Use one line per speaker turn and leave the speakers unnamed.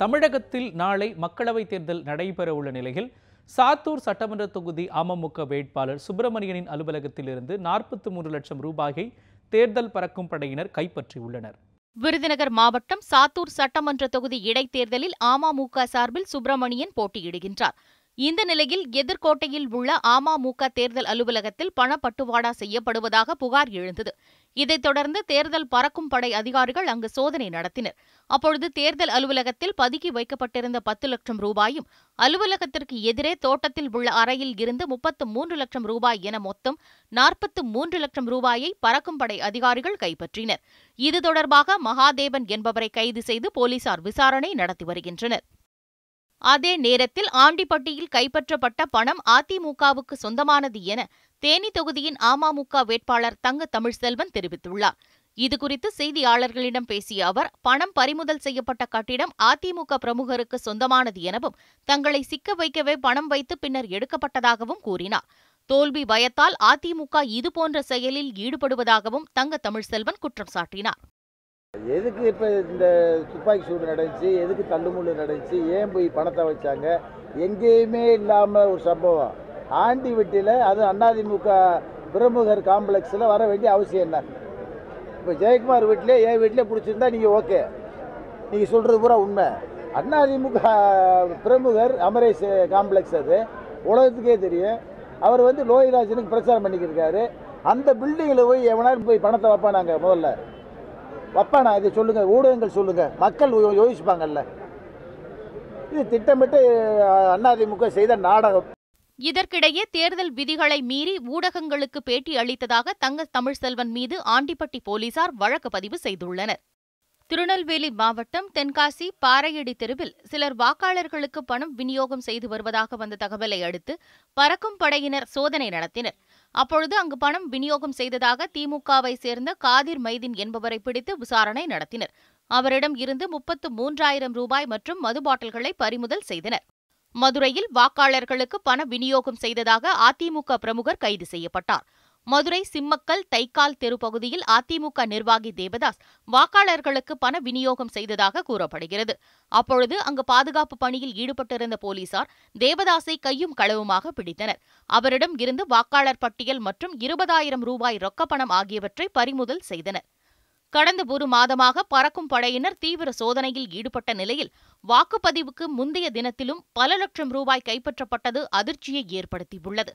தமிழகத்தில் நாளை மக்களவைத் தேர்தல் நடைபெறவுள்ள நிலையில் சாத்தூர் சட்டமன்ற தொகுதி அமமுக வேட்பாளர் சுப்பிரமணியனின் அலுவலகத்திலிருந்து நாற்பத்தி மூன்று லட்சம் ரூபாயை தேர்தல் பறக்கும் படையினர் கைப்பற்றியுள்ளனர்.
விருதுநகர் மாவட்டம் சாத்தூர் சட்டமன்ற தொகுதி இடைத்தேர்தலில் அமமுக சார்பில் சுப்பிரமணியன் போட்டியிடுகின்றார். இந்த நிலையில் எதிர்கோட்டையில் உள்ள அமமுக தேர்தல் அலுவலகத்தில் பணப்பட்டுவாடா செய்யப்படுவதாக புகார் எழுந்தது. இதைத் தொடர்ந்து தேர்தல் பறக்கும் படை அதிகாரிகள் அங்கு சோதனை நடத்தினர். அப்பொழுது தேர்தல் அலுவலகத்தில் பதுக்கி வைக்கப்பட்டிருந்த பத்து லட்சம் ரூபாயும் அலுவலகத்திற்கு எதிரே தோட்டத்தில் உள்ள அறையில் இருந்து முப்பத்து மூன்று லட்சம் ரூபாய் என மொத்தம் நாற்பத்து மூன்று லட்சம் ரூபாயை பறக்கும் படை அதிகாரிகள் கைப்பற்றினர். இது தொடர்பாக மகாதேவன் என்பவரை கைது செய்து போலீசார் விசாரணை நடத்தி வருகின்றனர். அதே நேரத்தில் ஆண்டிப்பட்டியில் கைப்பற்றப்பட்ட பணம் அதிமுகவுக்கு சொந்தமானது என தேனி தொகுதியின் அமமுக வேட்பாளர் தங்க தமிழ்செல்வன் தெரிவித்துள்ளார். இதுகுறித்து செய்தியாளர்களிடம் பேசிய அவர் பணம் பறிமுதல் செய்யப்பட்ட கட்டிடம் அதிமுக பிரமுகருக்கு சொந்தமானது எனவும் தங்களை சிக்க வைக்கவே பணம் வைத்து பின்னர் எடுக்கப்பட்டதாகவும் கூறினார். தோல்வி பயத்தால் அதிமுக இதுபோன்ற செயலில் ஈடுபடுவதாகவும் தங்க தமிழ்செல்வன் குற்றம் சாட்டினார்.
எதுக்கு இப்போ இந்த துப்பாக்கி சூடு நடந்துச்சு? எதுக்கு தள்ளுமுள்ளு நடந்துச்சு? ஏன் போய் பணத்தை வச்சாங்க? எங்கேயுமே இல்லாமல் ஒரு சம்பவம். ஆண்டி வீட்டில் அது அதிமுக பிரமுகர் காம்ப்ளெக்ஸில் வர வேண்டிய அவசியம் என்ன? இப்போ ஜெயக்குமார் வீட்டிலே என் வீட்டிலே பிடிச்சிருந்தா நீங்கள் ஓகே. நீங்கள் சொல்கிறது பூரா உண்மை. அதிமுக பிரமுகர் அமரேஷ் காம்ப்ளெக்ஸ் அது. உலகத்துக்கே தெரியும். அவர் வந்து லோகிராஜனுக்கு பிரச்சாரம் பண்ணிக்கிருக்காரு அந்த பில்டிங்கில் போய் எவனாலும் போய் பணத்தை வைப்பானாங்க முதல்ல. வப்பானா இதை சொல்லுங்க ஊடகங்கள் சொல்லுங்க. மக்கள் யோசிப்பாங்கல்ல. இது திட்டமிட்டு அஹ், அதிமுக செய்த நாடகம்.
இதற்கிடையே தேர்தல் விதிகளை மீறி ஊடகங்களுக்கு பேட்டி அளித்ததாக தங்க தமிழ்செல்வன் மீது ஆண்டிப்பட்டி போலீசார் வழக்கு பதிவு செய்துள்ளனர். திருநெல்வேலி மாவட்டம் தென்காசி பாறையடி தெருவில் சிலர் வாக்காளர்களுக்கு பணம் விநியோகம் செய்து வருவதாக வந்த தகவலை அடுத்து பறக்கும் படையினர் சோதனை நடத்தினர். அப்பொழுது அங்கு பணம் விநியோகம் செய்ததாக திமுகவை சேர்ந்த காதிர் மைதீன் என்பவரை பிடித்து விசாரணை நடத்தினர். அவரிடம் இருந்து முப்பத்து மூன்றாயிரம் ரூபாய் மற்றும் மது பாட்டில்களை பறிமுதல் செய்தனர். மதுரையில் வாக்காளர்களுக்கு பண விநியோகம் செய்ததாக அதிமுக பிரமுகர் கைது செய்யப்பட்டார். மதுரை சிம்மக்கல் தைக்கால் தெரு பகுதியில் அதிமுக நிர்வாகி தேவதாஸ் வாக்காளர்களுக்கு பண விநியோகம் செய்ததாக கூறப்படுகிறது. அப்பொழுது அங்கு பாதுகாப்பு பணியில் ஈடுபட்டிருந்த போலீசார் தேவதாஸை கையும் களவுமாக பிடித்தனர். அவரிடம் இருந்து வாக்காளர் பட்டியல் மற்றும் இருபதாயிரம் ரூபாய் ரொக்கப்பணம் ஆகியவற்றை பறிமுதல் செய்தனர். கடந்த ஒரு மாதமாக பறக்கும் படையினர் தீவிர சோதனையில் ஈடுபட்ட நிலையில் வாக்குப்பதிவுக்கு முந்தைய தினத்திலும் பல லட்சம் ரூபாய் கைப்பற்றப்பட்டது அதிர்ச்சியை ஏற்படுத்தியுள்ளது.